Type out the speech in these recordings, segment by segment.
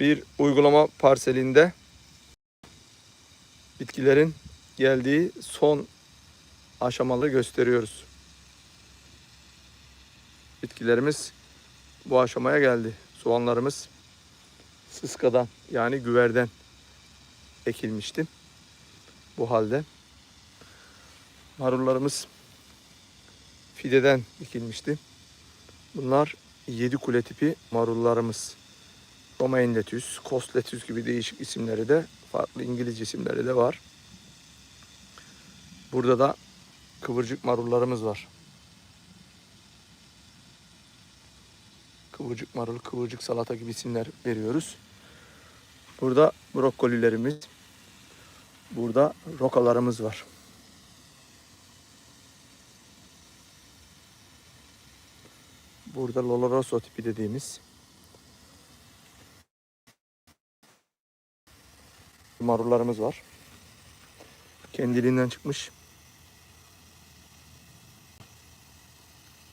bir uygulama parselinde bitkilerin geldiği son aşamalı gösteriyoruz. Bitkilerimiz bu aşamaya geldi. Soğanlarımız sıskadan yani güverden ekilmişti. Bu halde marullarımız fideden dikilmişti. Bunlar 7 kule tipi marullarımız. Romaine lettuce, Coast lettuce gibi değişik isimleri de, farklı İngilizce isimleri de var. Burada da kıvırcık marullarımız var. Kıvırcık marul, kıvırcık salata gibi isimler veriyoruz. Burada brokolilerimiz, burada rokalarımız var. Burada Loloroso tipi dediğimiz marullarımız var. Kendiliğinden çıkmış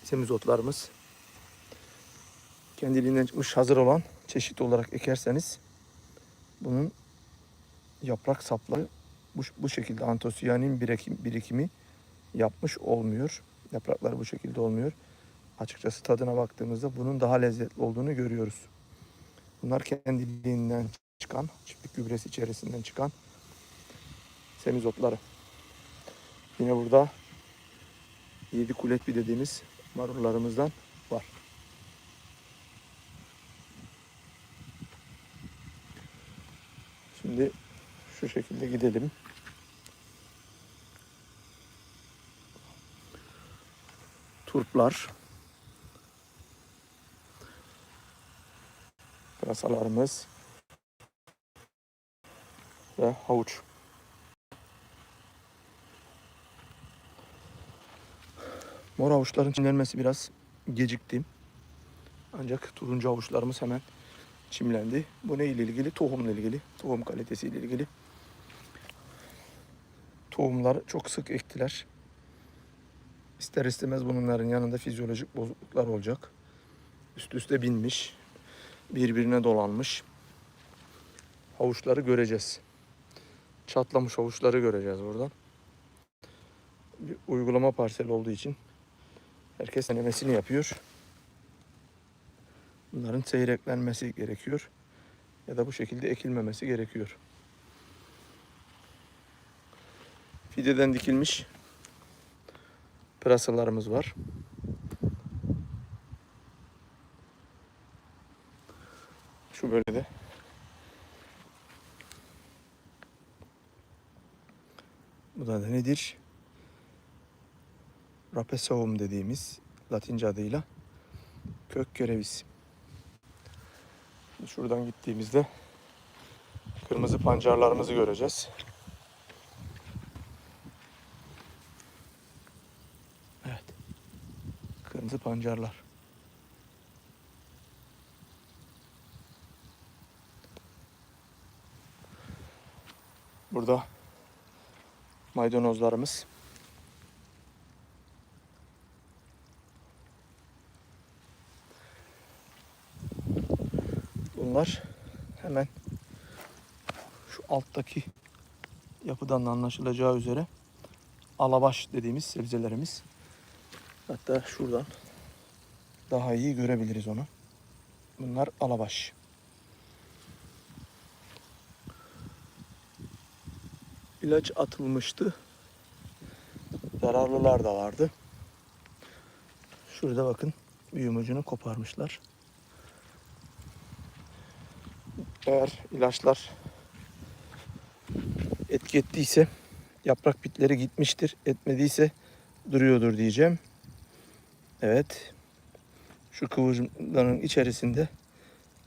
semizotlarımız. Kendiliğinden çıkmış hazır olan çeşit olarak ekerseniz bunun yaprak sapları bu, bu şekilde antosiyanin birikim, birikimi yapmış olmuyor. Yaprakları bu şekilde olmuyor. Açıkçası tadına baktığımızda bunun daha lezzetli olduğunu görüyoruz. Bunlar kendiliğinden çıkan, çiftlik gübresi içerisinden çıkan semizotları. Yine burada yedi kuletbi dediğimiz marullarımızdan var. Şimdi şu şekilde gidelim. Turplar. Pırasalarımız ve havuç. Mor havuçların çimlenmesi biraz gecikti. Ancak turuncu havuçlarımız hemen çimlendi. Bu ne ile ilgili? Tohumla ilgili. Tohum kalitesiyle ilgili. Tohumları çok sık ektiler. İster istemez bunların yanında fizyolojik bozukluklar olacak. Üst üste binmiş. Birbirine dolanmış. Havuçları göreceğiz. Çatlamış havuçları göreceğiz buradan. Bir uygulama parseli olduğu için herkes denemesini yapıyor. Bunların seyreklenmesi gerekiyor. Ya da bu şekilde ekilmemesi gerekiyor. Fideden dikilmiş pırasalarımız var. Şu bölgede. Bu da nedir? Rapesaum dediğimiz Latince adıyla kök kereviz. Şuradan gittiğimizde kırmızı pancarlarımızı göreceğiz. Evet. Kırmızı pancarlar. Burada maydanozlarımız. Bunlar hemen şu alttaki yapıdan da anlaşılacağı üzere alabaş dediğimiz sebzelerimiz. Hatta şuradan daha iyi görebiliriz onu. Bunlar alabaş. İlaç atılmıştı. Zararlılar da vardı. Şurada bakın büyüm ucunu koparmışlar. Eğer ilaçlar etki ettiyse yaprak bitleri gitmiştir. Etmediyse duruyordur diyeceğim. Evet. Şu kıvırcımların içerisinde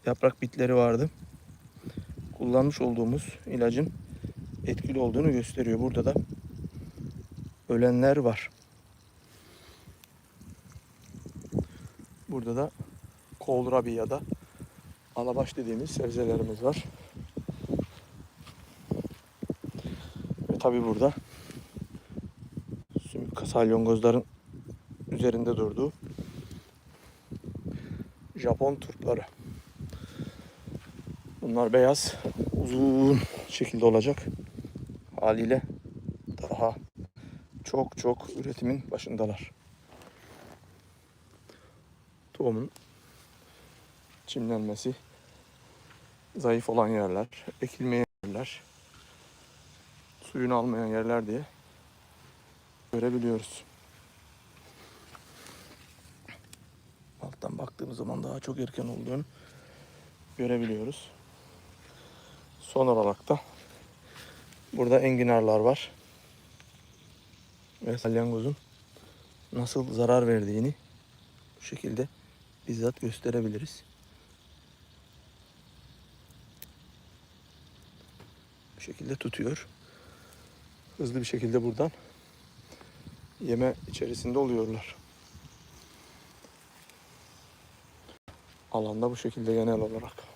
yaprak bitleri vardı. Kullanmış olduğumuz ilacın etkili olduğunu gösteriyor. Burada da ölenler var. Burada da kohlrabi ya da alabaş dediğimiz sebzelerimiz var. Ve tabi burada salyangozların üzerinde durduğu Japon turpları. Bunlar beyaz, uzun şekilde olacak. Haliyle daha çok çok üretimin başındalar. Tohumun çimlenmesi, zayıf olan yerler, ekilmeyen yerler, suyunu almayan yerler diye görebiliyoruz. Alttan baktığımız zaman daha çok erken olduğunu görebiliyoruz. Son olarak da burada enginarlar var. Ve salyangozun nasıl zarar verdiğini bu şekilde bizzat gösterebiliriz. Bu şekilde tutuyor. Hızlı bir şekilde buradan yeme içerisinde oluyorlar. Alanda bu şekilde genel olarak.